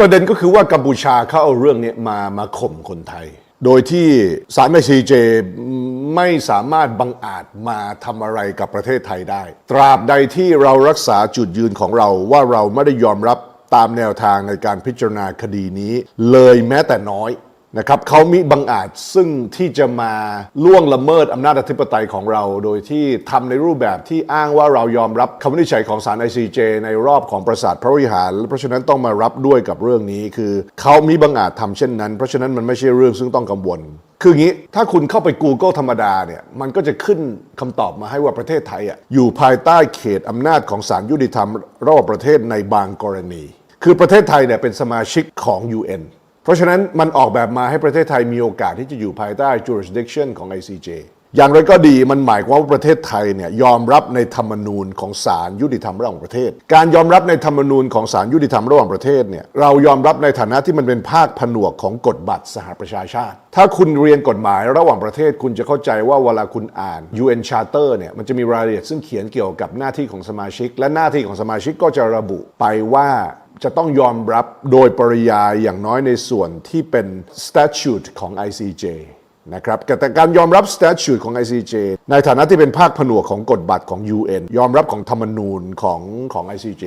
ประเด็นก็คือว่ากัมพูชาเขาเอาเรื่องนี้มามาข่มคนไทย โดยที่สารไมซีเจไม่สามารถบังอาจมาทำอะไรกับประเทศไทยได้ ตราบใดที่เรารักษาจุดยืนของเราว่าเราไม่ได้ยอมรับตามแนวทางในการพิจารณาคดีนี้ เลยแม้แต่น้อย นะครับเขามีบังอาจซึ่งที่จะมาล่วงละเมิดอำนาจอธิปไตยของเรา โดยที่ทำในรูปแบบที่อ้างว่าเรายอมรับคำวินิจฉัยของศาล ICJ ในรอบของประสาทพระวิหาร เพราะฉะนั้นต้องมารับด้วยกับเรื่องนี้ คือเขามีบังอาจทำเช่นนั้น เพราะฉะนั้นมันไม่ใช่เรื่องซึ่งต้องกังวล คืออย่างนี้ถ้าคุณเข้าไป Google ธรรมดาเนี่ยมันก็จะขึ้นคำตอบมาให้ว่าประเทศไทยอะอยู่ภายใต้เขตอำนาจของศาลยุติธรรมระหว่างประเทศในบางกรณี คือประเทศไทยเนี่ยเป็นสมาชิกของ UN เพราะฉะนั้นมันออกแบบมาให้ประเทศไทยมีโอกาสที่จะอยู่ภายใต้ jurisdiction ของ ICJ อย่างไรก็ดีมันหมายความว่าประเทศไทยเนี่ยยอมรับในธรรมนูญของศาลยุติธรรมระหว่างประเทศ การยอมรับในธรรมนูญของศาลยุติธรรมระหว่างประเทศเนี่ยเรายอมรับในฐานะที่มันเป็นภาคผนวกของกฎบัตรสหประชาชาติ ถ้าคุณเรียนกฎหมายระหว่างประเทศ คุณจะเข้าใจว่าเวลาคุณอ่าน UN Charter เนี่ยมันจะมีรายละเอียดซึ่งเขียนเกี่ยวกับหน้าที่ของสมาชิก และหน้าที่ของสมาชิกก็จะระบุไปว่า จะต้องยอมรับโดยปริยายอย่างน้อยในส่วนที่เป็น statute ของ ICJ นะครับแต่การยอมรับ statute ของ ICJ ในฐานะที่เป็นภาคผนวกของกฎบัตรของ UN ยอมรับของธรรมนูญของของ ICJ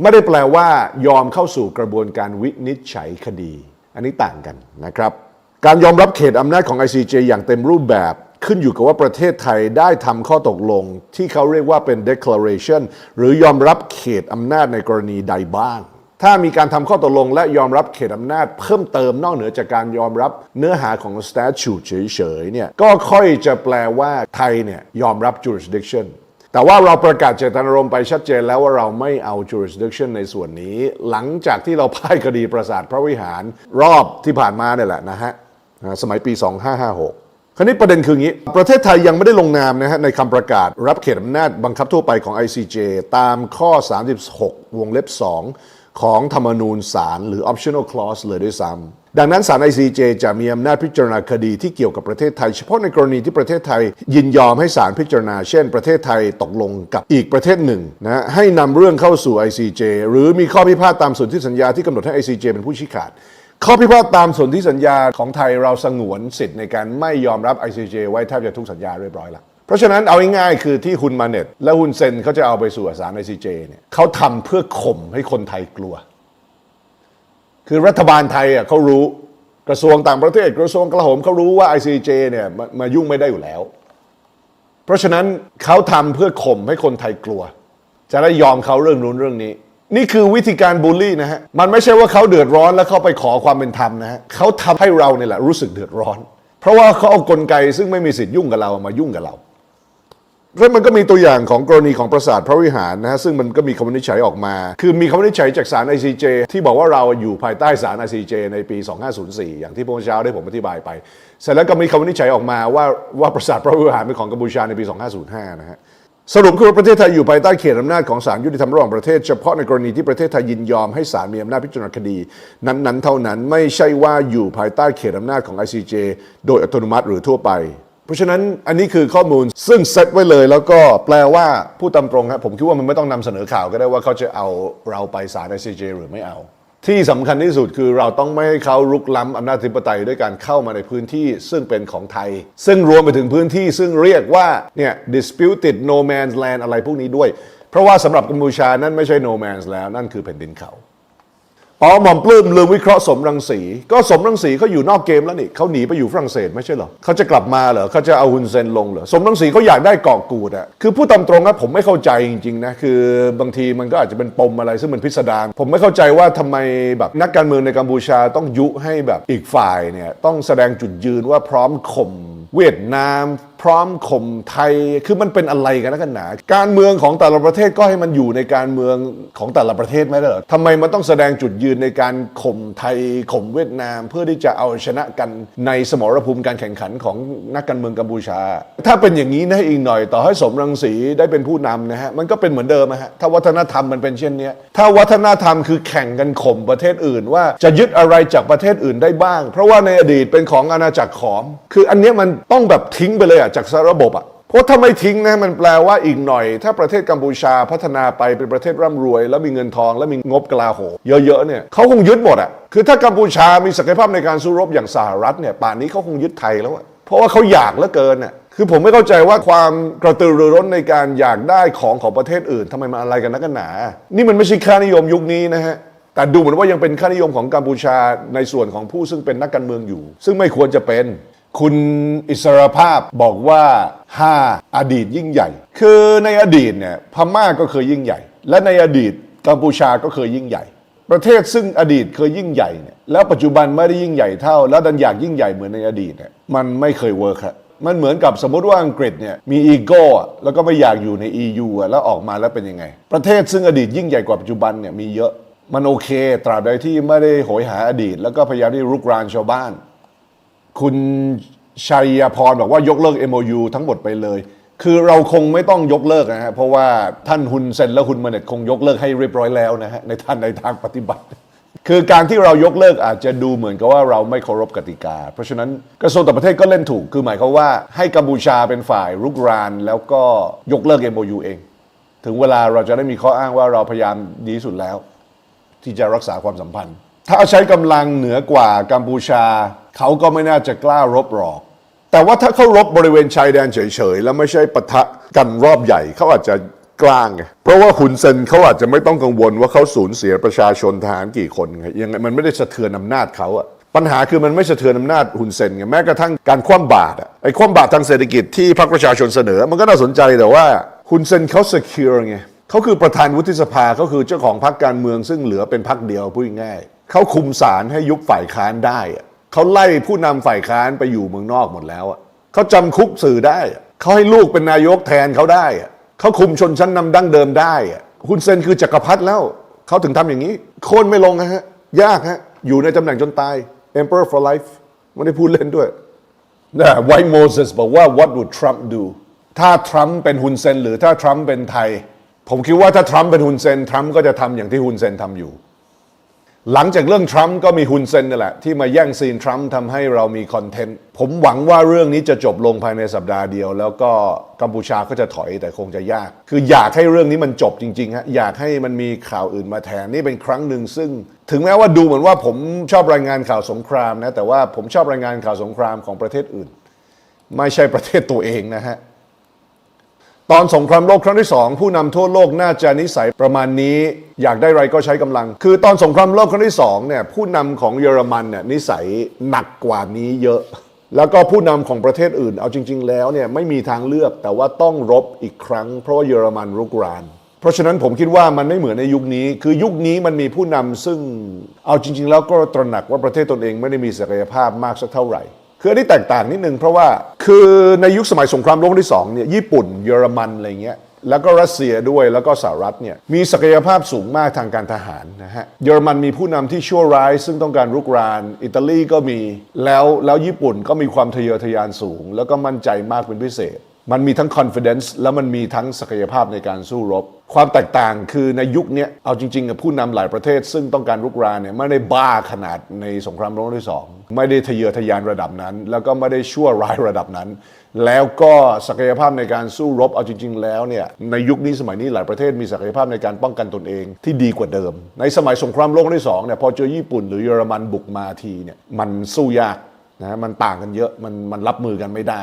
ไม่ได้แปลว่ายอมเข้าสู่กระบวนการวินิจฉัยคดี อันนี้ต่างกันนะครับ การยอมรับเขตอำนาจของ ICJ อย่างเต็มรูปแบบขึ้นอยู่กับว่าประเทศไทยได้ทำข้อตกลง ที่เขาเรียกว่าเป็น declaration หรือยอมรับเขตอำนาจในกรณีใดบ้าง ถ้ามีการทำข้อตกลงและยอมรับเขตอำนาจเพิ่มเติมนอกเหนือจากการยอมรับเนื้อหาของ statute เฉยๆเนี่ยก็ค่อยจะแปลว่าไทยเนี่ยยอมรับ jurisdiction แต่ว่าเราประกาศเจตนารมณ์ไปชัดเจนแล้วว่าเราไม่เอา jurisdiction ในส่วนนี้ หลังจากที่เราพ่ายคดีประสาทพระวิหารรอบที่ผ่านมาเนี่ยแหละนะฮะสมัยปี 2556คราวนี้ประเด็นคืออย่างนี้ ประเทศไทยยังไม่ได้ลงนามนะฮะในคำประกาศรับเขตอำนาจบังคับทั่วไปของ ICJ ตามข้อ 36 วงเล็บ 2 ของธรรมนูญศาลหรือ optional clause เลยด้วยซ้ำดังนั้นศาล ICJ จะมีอำนาจพิจารณาคดีที่เกี่ยวกับประเทศไทย เฉพาะในกรณีที่ประเทศไทย ยินยอมให้ศาลพิจารณา เช่น ประเทศไทยตกลงกับอีกประเทศหนึ่งนะให้นำเรื่องเข้าสู่ ICJ หรือมีข้อพิพาทตามส่วนที่สัญญาที่กำหนดให้ ICJ เป็นผู้ชี้ขาดข้อพิพาทตามส่วนที่สัญญาของไทยเราสงวนสิทธิ์ในการไม่ยอมรับ ICJ ไว้แทบจะทุกสัญญาเรียบร้อยแล้ว เพราะฉะนั้นเอาง่ายๆคือที่ฮุนมาเน็ต และฮุนเซนเขาจะเอาไปสู่ศาล ICJ เนี่ยเขาทำเพื่อข่มให้คนไทยกลัว คือรัฐบาลไทยอะเขารู้กระทรวงต่างประเทศกระทรวงกลาโหมเขารู้ว่า ICJ เนี่ยมามายุ่งไม่ได้อยู่แล้ว เพราะฉะนั้นเขาทำเพื่อข่มให้คนไทยกลัว จะได้ยอมเขาเรื่องนู้นเรื่องนี้ นี่คือวิธีการบูลลี่นะฮะมันไม่ใช่ว่าเขาเดือดร้อนแล้วเขาไปขอความเป็นธรรมนะฮะเขาทำให้เราเนี่ยแหละรู้สึกเดือดร้อน เพราะว่าเขาเอากลไกซึ่งไม่มีสิทธิ์ยุ่งกับเรามายุ่งกับเรา แล้วมันก็มีตัวอย่างของกรณีของปราสาทพระวิหารนะฮะซึ่งมันก็มีคำวินิจฉัยออกมา คือมีคำวินิจฉัยจากศาล ICJ ที่บอกว่าเราอยู่ภายใต้ศาล ICJ ในปี 2504 อย่างที่พงเช้าได้ผมอธิบายไป เสร็จแล้วก็มีคำวินิจฉัยออกมาว่าว่าปราสาทพระวิหารเป็นของกัมพูชาในปี 2505 นะฮะสรุปคือประเทศไทยอยู่ภายใต้เขตอำนาจของศาลยุติธรรมระหว่างประเทศเฉพาะในกรณีที่ประเทศไทยยินยอมให้ศาลมีอำนาจพิจารณาคดี นั้นๆ เท่านั้นไม่ใช่ว่าอยู่ภายใต้เขตอำนาจของ ICJ โดยอัตโนมัติหรือทั่วไป เพราะฉะนั้นอันนี้คือข้อมูลซึ่งเซตไว้เลยแล้วก็แปลว่าผู้ตามตรงครับผมคิดว่ามันไม่ต้องนำเสนอข่าวก็ได้ว่าเขาจะเอาเราไปศาล ICJ หรือไม่เอา ที่สำคัญที่สุดคือเราต้องไม่ให้เขารุกล้ำอำนาจธิปไตยด้วยการเข้ามาในพื้นที่ซึ่งเป็นของไทย ซึ่งรวมไปถึงพื้นที่ซึ่งเรียกว่าเนี่ย disputed no man's land อะไรพวกนี้ด้วย เพราะว่าสำหรับกัมพูชานั่นไม่ใช่ no man's แล้วนั่นคือแผ่นดินเขา อ๋อหม่อมปลื้มลืมวิเคราะห์สมรังสี ก็สมรังสีเขาอยู่นอกเกมแล้วนี่เขาหนีไปอยู่ฝรั่งเศสไม่ใช่เหรอเขาจะกลับมาเหรอเขาจะเอาฮุนเซนลงเหรอสมรังสีเขาอยากได้เกาะกูดอะคือพูดตามตรงนะผมไม่เข้าใจจริงๆนะคือบางทีมันก็อาจจะเป็นปมอะไรซึ่งมันพิสดารผมไม่เข้าใจว่าทำไมแบบนักการเมืองในกัมพูชาต้องยุให้แบบอีกฝ่ายเนี่ยต้องแสดงจุดยืนว่าพร้อมข่มเวียดนาม พร้อมข่มไทยคือมันเป็นอะไรกันนะกันหนา การเมืองของแต่ละประเทศก็ให้มันอยู่ในการเมืองของแต่ละประเทศไม่ได้เหรอทำไมมันต้องแสดงจุดยืนในการข่มไทยข่มเวียดนาม เพื่อที่จะเอาชนะกันในสมรภูมิการแข่งขันของนักการเมืองกัมพูชา ถ้าเป็นอย่างนี้นะอีกหน่อย ต่อให้สมรังสีได้เป็นผู้นำนะฮะมันก็เป็นเหมือนเดิมนะฮะถ้าวัฒนธรรมมันเป็นเช่นนี้ถ้าวัฒนธรรมคือแข่งกันข่มประเทศอื่น ว่าจะยึดอะไรจากประเทศอื่นได้บ้าง เพราะว่าในอดีตเป็นของอาณาจักรขอม คืออันนี้มันต้องแบบทิ้งไปเลยอะจากสารบบอะเพราะถ้าไม่ทิ้งนะมันแปลว่าอีกหน่อย ถ้าประเทศกัมพูชาพัฒนาไปเป็นประเทศร่ำรวย แล้วมีเงินทอง แล้วมีงบกลาโหมเยอะๆเนี่ยเขาคงยึดหมดอะคือถ้ากัมพูชามีศักยภาพในการสู้รบอย่างสหรัฐเนี่ยป่านนี้เขาคงยึดไทยแล้วอะเพราะว่าเขาอยากเหลือเกินอะคือผมไม่เข้าใจว่าความกระตือรือร้นในการอยากได้ของของประเทศอื่นทำไมมาอะไรกันนักกันหนา นี่มันไม่ใช่ค่านิยมยุคนี้นะฮะแต่ดูเหมือนว่ายังเป็นค่านิยมของกัมพูชาในส่วนของผู้ซึ่งเป็นนักการเมืองอยู่ ซึ่งไม่ควรจะเป็น คุณอิสรภาพบอกว่า 5 อดีตยิ่งใหญ่ คือในอดีตเนี่ยพม่าก็เคยยิ่งใหญ่ และในอดีตกัมพูชาก็เคยยิ่งใหญ่ ประเทศซึ่งอดีตเคยยิ่งใหญ่เนี่ยแล้วปัจจุบันไม่ได้ยิ่งใหญ่เท่า แล้วดันอยากยิ่งใหญ่เหมือนในอดีตเนี่ยมันไม่เคยเวิร์คครับมันเหมือนกับสมมติว่าอังกฤษเนี่ยมีอีโก้แล้วก็ไม่อยากอยู่ใน EU อะแล้วออกมาแล้วเป็นยังไง ประเทศซึ่งอดีตยิ่งใหญ่กว่าปัจจุบันเนี่ยมีเยอะมันโอเค ตราบใดที่ไม่ได้โหยหาอดีต แล้วก็พยายามที่รุกรานชาวบ้าน คุณชัยพรบอกว่ายกเลิก MOU ทั้งหมดไปเลย คือเราคงไม่ต้องยกเลิกนะฮะเพราะว่าท่านฮุนเซนและฮุนมาเน็ตคงยกเลิกให้เรียบร้อยแล้วนะฮะในท่านในทางปฏิบัติ คือการที่เรายกเลิกอาจจะดูเหมือนกับว่าเราไม่เคารพกติกา เพราะฉะนั้นกระทรวงต่างประเทศก็เล่นถูก คือหมายความว่าให้กัมพูชาเป็นฝ่ายรุกราน แล้วก็ยกเลิก MOU เอง ถึงเวลาเราจะได้มีข้ออ้างว่าเราพยายามดีที่สุดแล้ว ที่จะรักษาความสัมพันธ์ ถ้าใช้กำลังเหนือกว่ากัมพูชา เขาก็ไม่น่าจะกล้ารบหรอก แต่ว่าถ้าเขารบบริเวณชายแดนเฉยๆ แล้วไม่ใช่ปะทะกันรอบใหญ่เขาอาจจะกล้างไงเพราะว่าขุนเซนเขาอาจจะไม่ต้องกังวลว่าเขาสูญเสียประชาชนทหารกี่คนไงยังไงมันไม่ได้สะเทือนอำนาจเขาอะปัญหาคือมันไม่สะเทือนอำนาจหุนเซนไงแม้กระทั่งการคว่ำบาตรอะไอ้คว่ำบาตรทางเศรษฐกิจที่พรรคประชาชนเสนอ มันก็น่าสนใจแต่ว่าหุนเซนเขา secure ไงเขาคือประธานวุฒิสภาเขาคือเจ้าของพรรคการเมืองซึ่งเหลือเป็นพรรคเดียวพูดง่ายๆ เขาคุมสารให้ยุบฝ่ายค้านได้อะเขาไล่ผู้นำฝ่ายค้านไปอยู่เมืองนอกหมดแล้วอะเขาจำคุกสื่อได้อะเขาให้ลูกเป็นนายกแทนเขาได้อะเขาคุมชนชั้นนำดั้งเดิมได้อะฮุนเซนคือจักรพรรดิแล้ว เขาถึงทำอย่างนี้ โค่นไม่ลงนะฮะ ยากฮะ อยู่ในตำแหน่งจนตาย emperor for life ไม่ได้พูดเล่นด้วย นะไวท์โมเสสบอกว่า what would Trump do ถ้าทรัมป์เป็นฮุนเซนหรือถ้าทรัมป์เป็นไทย ผมคิดว่าถ้าทรัมป์เป็นฮุนเซนทรัมป์ก็จะทำอย่างที่ฮุนเซนทำอยู่ หลังจากเรื่องทรัมป์ก็มีฮุนเซนนี่แหละ ที่มาแย่งซีนทรัมป์ทำให้เรามีคอนเทนต์ ผมหวังว่าเรื่องนี้จะจบลงภายในสัปดาห์เดียว แล้วก็กัมพูชาก็จะถอยแต่คงจะยาก คืออยากให้เรื่องนี้มันจบจริงๆฮะอยากให้มันมีข่าวอื่นมาแทนนี่เป็นครั้งหนึ่งซึ่ง ถึงแม้ว่าดูเหมือนว่าผมชอบรายงานข่าวสงครามนะแต่ว่าผมชอบรายงานข่าวสงครามของประเทศอื่น ไม่ใช่ประเทศตัวเองนะฮะ ตอนสงครามโลกครั้งที่สองผู้นำทั่วโลกน่าจะนิสัยประมาณนี้ อยากได้ไรก็ใช้กำลัง คือตอนสงครามโลกครั้งที่สองเนี่ยผู้นำของเยอรมันเนี่ยนิสัยหนักกว่านี้เยอะ แล้วก็ผู้นำของประเทศอื่น เอาจริง ๆ แล้วเนี่ยไม่มีทางเลือกแต่ว่าต้องรบอีกครั้ง เพราะว่าเยอรมันรุกราน เพราะฉะนั้นผมคิดว่ามันไม่เหมือนในยุคนี้ คือยุคนี้มันมีผู้นำซึ่งเอาจริง ๆ แล้วก็ตระหนักว่าประเทศตนเองไม่ได้มีศักยภาพมากสักเท่าไหร่ คืออันนี้แตกต่างนิดนึงเพราะว่าคือในยุคสมัยสงครามโลกที่สองเนี่ยญี่ปุ่นเยอรมันอะไรเงี้ยแล้วก็รัสเซียด้วยแล้วก็สหรัฐเนี่ยมีศักยภาพสูงมากทางการทหารนะฮะเยอรมันมีผู้นำที่ชั่วร้าย ซึ่งต้องการรุกราน อิตาลีก็มีแล้วแล้วญี่ปุ่นก็มีความทะเยอทะยานสูง แล้วก็มั่นใจมากเป็นพิเศษ มันมีทั้ง confidence แล้วมันมีทั้งศักยภาพในการสู้รบ ความแตกต่างคือในยุคนี้เอาจริงๆกับผู้นำหลายประเทศ ซึ่งต้องการรุกรานเนี่ยไม่ได้บ้าขนาดในสงครามโลกที่สองไม่ได้ทะเยอทะยานระดับนั้น แล้วก็ไม่ได้ชั่วร้ายระดับนั้น แล้วก็ศักยภาพในการสู้รบเอาจริง ๆ แล้วเนี่ยในยุคนี้สมัยนี้หลายประเทศมีศักยภาพในการป้องกันตนเองที่ดีกว่าเดิม ในสมัยสงครามโลกที่สองเนี่ยพอเจอญี่ปุ่นหรือเยอรมันบุกมาทีเนี่ยมันสู้ยากนะมันต่างกันเยอะมันมันรับมือกันไม่ได้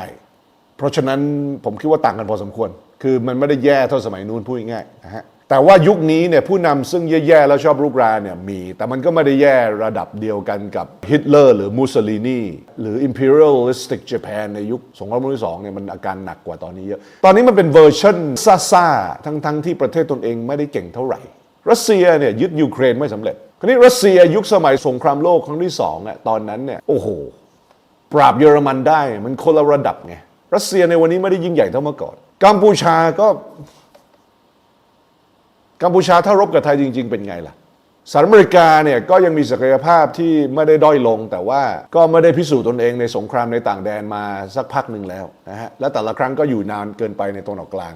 เพราะฉะนั้นผมคิดว่าต่างกันพอสมควร คือมันไม่ได้แย่เท่าสมัยนู้นพูดง่ายนะฮะแต่ว่ายุคนี้เนี่ยผู้นำซึ่งแย่ๆแล้วชอบรุกรานเนี่ยมี แต่มันก็ไม่ได้แย่ระดับเดียวกันกับฮิตเลอร์หรือมูสโสลินีหรือ imperialistic Japan ในยุคสงครามโลกที่สองเนี่ยมันอาการหนักกว่าตอนนี้เยอะ ตอนนี้มันเป็นเวอร์ชันซ่าๆ ทั้งๆที่ประเทศตนเองไม่ได้เก่งเท่าไหร่ รัสเซียเนี่ยยึดยูเครนไม่สำเร็จคราวนี้รัสเซียยุคสมัยสงครามโลกครั้งที่สองอะตอนนั้นเนี่ยโอ้โห ปราบเยอรมันได้มันคนละระดับไง รัสเซียในวันนี้ไม่ได้ยิ่งใหญ่เท่าเมื่อก่อน กัมพูชาก็ กัมพูชาถ้ารบกับไทยจริง ๆ เป็นไงล่ะสหรัฐอเมริกาเนี่ยก็ยังมีศักยภาพที่ไม่ได้ด้อยลง แต่ว่าก็ไม่ได้พิสูจน์ตนเองในสงครามในต่างแดนมาสักพักหนึ่งแล้วนะฮะและแต่ละครั้งก็อยู่นานเกินไปในตะวันออกกลาง